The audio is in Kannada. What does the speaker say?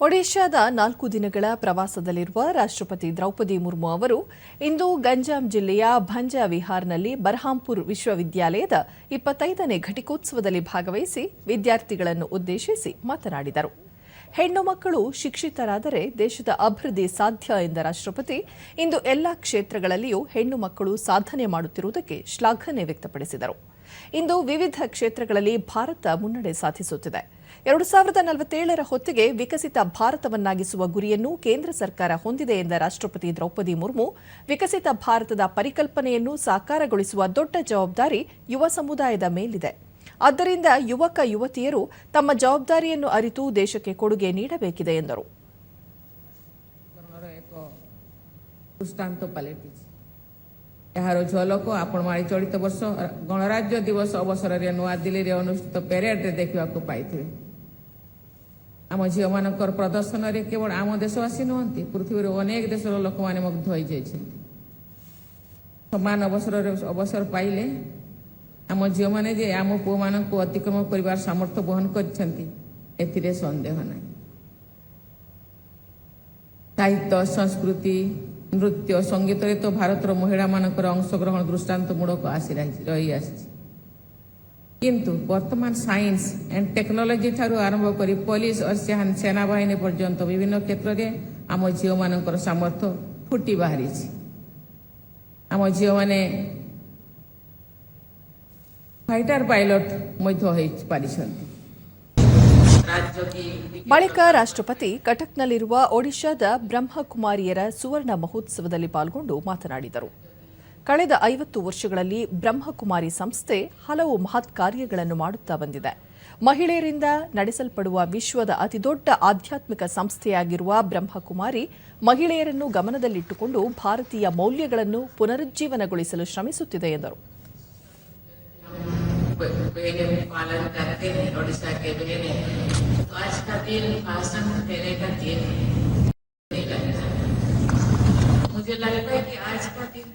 ಒಡಿಶಾದ ನಾಲ್ಕು ದಿನಗಳ ಪ್ರವಾಸದಲ್ಲಿರುವ ರಾಷ್ಟ್ರಪತಿ ದ್ರೌಪದಿ ಮುರ್ಮು ಅವರು ಇಂದು ಗಂಜಾಂ ಜಿಲ್ಲೆಯ ಭಂಜಾ ವಿಹಾರ್ನಲ್ಲಿ ಬರ್ಹಾಂಪುರ್ ವಿಶ್ವವಿದ್ಯಾಲಯದ ಇಪ್ಪತ್ತೈದನೇ ಘಟಿಕೋತ್ಸವದಲ್ಲಿ ಭಾಗವಹಿಸಿ ವಿದ್ಯಾರ್ಥಿಗಳನ್ನು ಉದ್ದೇಶಿಸಿ ಮಾತನಾಡಿದರು. ಹೆಣ್ಣು ಮಕ್ಕಳು ಶಿಕ್ಷಿತರಾದರೆ ದೇಶದ ಅಭಿವೃದ್ಧಿ ಸಾಧ್ಯ ಎಂದ ರಾಷ್ಟ್ರಪತಿ ಇಂದು ಎಲ್ಲಾ ಕ್ಷೇತ್ರಗಳಲ್ಲಿಯೂ ಹೆಣ್ಣು ಮಕ್ಕಳು ಸಾಧನೆ ಮಾಡುತ್ತಿರುವುದಕ್ಕೆ ಶ್ಲಾಘನೆ ವ್ಯಕ್ತಪಡಿಸಿದರು. ಇಂದು ವಿವಿಧ ಕ್ಷೇತ್ರಗಳಲ್ಲಿ ಭಾರತ ಮುನ್ನಡೆ ಸಾಧಿಸುತ್ತಿದೆ. ಎರಡು ಸಾವಿರದ ನಲವತ್ತೇಳರ ಹೊತ್ತಿಗೆ ವಿಕಸಿತ ಭಾರತವನ್ನಾಗಿಸುವ ಗುರಿಯನ್ನು ಕೇಂದ್ರ ಸರ್ಕಾರ ಹೊಂದಿದೆ ಎಂದ ರಾಷ್ಟ್ರಪತಿ ದ್ರೌಪದಿ ಮುರ್ಮು ವಿಕಸಿತ ಭಾರತದ ಪರಿಕಲ್ಪನೆಯನ್ನು ಸಾಕಾರಗೊಳಿಸುವ ದೊಡ್ಡ ಜವಾಬ್ದಾರಿ ಯುವ ಸಮುದಾಯದ ಮೇಲಿದೆ ಆದ್ದರಿಂದ ಯುವಕ ಯುವತಿಯರು ತಮ್ಮ ಜವಾಬ್ದಾರಿಯನ್ನು ಅರಿತು ದೇಶಕ್ಕೆ ಕೊಡುಗೆ ನೀಡಬೇಕಿದೆ ಎಂದರು ଜୀବନର ଏକ ଦୃଷ୍ଟାନ୍ତ ପାଲଟିଛି ଏହାର ଝଲକ ଆପଣମାନେ ଚଳିତ ବର୍ଷ ଗଣରାଜ୍ୟ ଦିବସ ଅବସରରେ ନୂଆଦିଲ୍ଲୀରେ ଅନୁଷ୍ଠିତ ପ୍ୟାରେଡରେ ଦେଖିବାକୁ ପାଇଥିବେ ଆମ ଝିଅମାନଙ୍କର ପ୍ରଦର୍ଶନରେ କେବଳ ଆମ ଦେଶବାସୀ ନୁହନ୍ତି ପୃଥିବୀର ଅନେକ ଦେଶର ଲୋକମାନେ ମୁଗ୍ଧ ହୋଇଯାଇଛନ୍ତି ସମାନ ଅବସରରେ ଅବସର ପାଇଲେ ଆମ ଝିଅମାନେ ଯେ ଆମ ପୁଅମାନଙ୍କୁ ଅତିକ୍ରମ କରିବାର ସାମର୍ଥ୍ୟ ବହନ କରିଛନ୍ତି ଏଥିରେ ସନ୍ଦେହ ନାହିଁ ସାହିତ୍ୟ ସଂସ୍କୃତି ନୃତ୍ୟ ସଙ୍ଗୀତରେ ତ ଭାରତର ମହିଳାମାନଙ୍କର ଅଂଶଗ୍ରହଣ ଦୃଷ୍ଟାନ୍ତମୂଳକ ଆସି ରହି- ରହିଆସିଛି କିନ୍ତୁ ବର୍ତ୍ତମାନ ସାଇନ୍ସ ଆଣ୍ଡ ଟେକ୍ନୋଲୋଜି ଠାରୁ ଆରମ୍ଭ କରି ପୋଲିସ ଓ ସେହା- ସେନାବାହିନୀ ପର୍ଯ୍ୟନ୍ତ ବିଭିନ୍ନ କ୍ଷେତ୍ରରେ ଆମ ଝିଅମାନଙ୍କର ସାମର୍ଥ୍ୟ ଫୁଟି ବାହାରିଛି ଆମ ଝିଅମାନେ ଫାଇଟର ପାଇଲଟ ମଧ୍ୟ ହୋଇପାରିଛନ୍ତି ରାଜ୍ୟ କି ಬಳಿಕ ರಾಷ್ಟ್ರಪತಿ ಕಟಕ್ನಲ್ಲಿರುವ ಒಡಿಶಾದ ಬ್ರಹ್ಮಕುಮಾರಿಯರ ಸುವರ್ಣ ಮಹೋತ್ಸವದಲ್ಲಿ ಪಾಲ್ಗೊಂಡು ಮಾತನಾಡಿದರು ಕಳೆದ ಐವತ್ತು ವರ್ಷಗಳಲ್ಲಿ ಬ್ರಹ್ಮಕುಮಾರಿ ಸಂಸ್ಥೆ ಹಲವು ಮಹತ್ ಕಾರ್ಯಗಳನ್ನು ಮಾಡುತ್ತಾ ಬಂದಿದೆ ಮಹಿಳೆಯರಿಂದ ನಡೆಸಲ್ಪಡುವ ವಿಶ್ವದ ಅತಿದೊಡ್ಡ ಆಧ್ಯಾತ್ಮಿಕ ಸಂಸ್ಥೆಯಾಗಿರುವ ಬ್ರಹ್ಮಕುಮಾರಿ ಮಹಿಳೆಯರನ್ನು ಗಮನದಲ್ಲಿಟ್ಟುಕೊಂಡು ಭಾರತೀಯ ಮೌಲ್ಯಗಳನ್ನು ಪುನರುಜ್ಜೀವನಗೊಳಿಸಲು ಶ್ರಮಿಸುತ್ತಿದೆ ಎಂದರು बहने पालन करते हैं उड़ीसा के बहने तो आज का दिन भाषण देने का दिन नहीं लगता मुझे लगता है कि आज का दिन